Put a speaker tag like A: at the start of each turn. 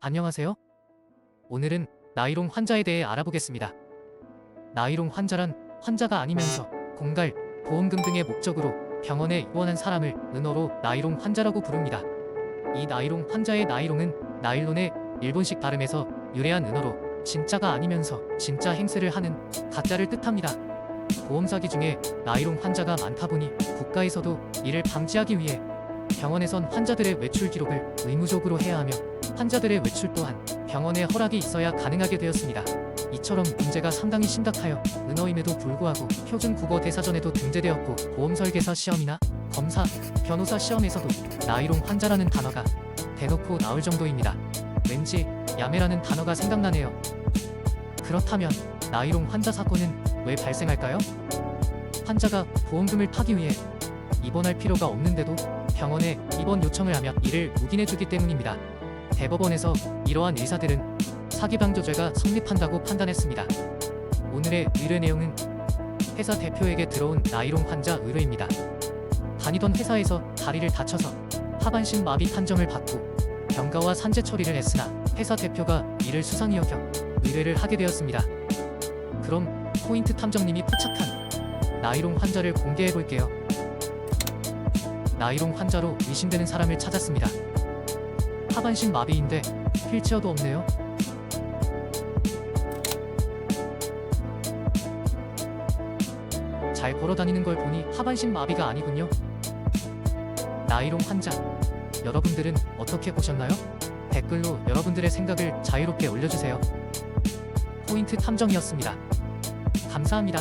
A: 안녕하세요. 오늘은 나이롱 환자에 대해 알아보겠습니다. 나이롱 환자란 환자가 아니면서 공갈, 보험금 등의 목적으로 병원에 입원한 사람을 은어로 나이롱 환자라고 부릅니다. 이 나이롱 환자의 나이롱은 나일론의 일본식 발음에서 유래한 은어로 진짜가 아니면서 진짜 행세를 하는 가짜를 뜻합니다. 보험 사기 중에 나이롱 환자가 많다 보니 국가에서도 이를 방지하기 위해 병원에선 환자들의 외출 기록을 의무적으로 해야 하며 환자들의 외출 또한 병원의 허락이 있어야 가능하게 되었습니다. 이처럼 문제가 상당히 심각하여 은어임에도 불구하고 표준 국어 대사전에도 등재되었고 보험 설계사 시험이나 검사, 변호사 시험에서도 나이롱 환자라는 단어가 대놓고 나올 정도입니다. 왠지 야매라는 단어가 생각나네요. 그렇다면 나이롱 환자 사건은 왜 발생할까요? 환자가 보험금을 타기 위해 입원할 필요가 없는데도 병원에 입원 요청을 하면 이를 묵인해주기 때문입니다. 대법원에서 이러한 의사들은 사기방조죄가 성립한다고 판단했습니다. 오늘의 의뢰 내용은 회사 대표에게 들어온 나이롱 환자 의뢰입니다. 다니던 회사에서 다리를 다쳐서 하반신 마비 판정을 받고 병가와 산재 처리를 했으나 회사 대표가 이를 수상히 여겨 의뢰를 하게 되었습니다. 그럼 포인트 탐정님이 포착한 나이롱 환자를 공개해 볼게요. 나이롱 환자로 의심되는 사람을 찾았습니다. 하반신 마비인데 휠체어도 없네요. 잘 걸어 다니는 걸 보니 하반신 마비가 아니군요. 나이롱 환자. 여러분들은 어떻게 보셨나요? 댓글로 여러분들의 생각을 자유롭게 올려주세요. 포인트 탐정이었습니다. 감사합니다.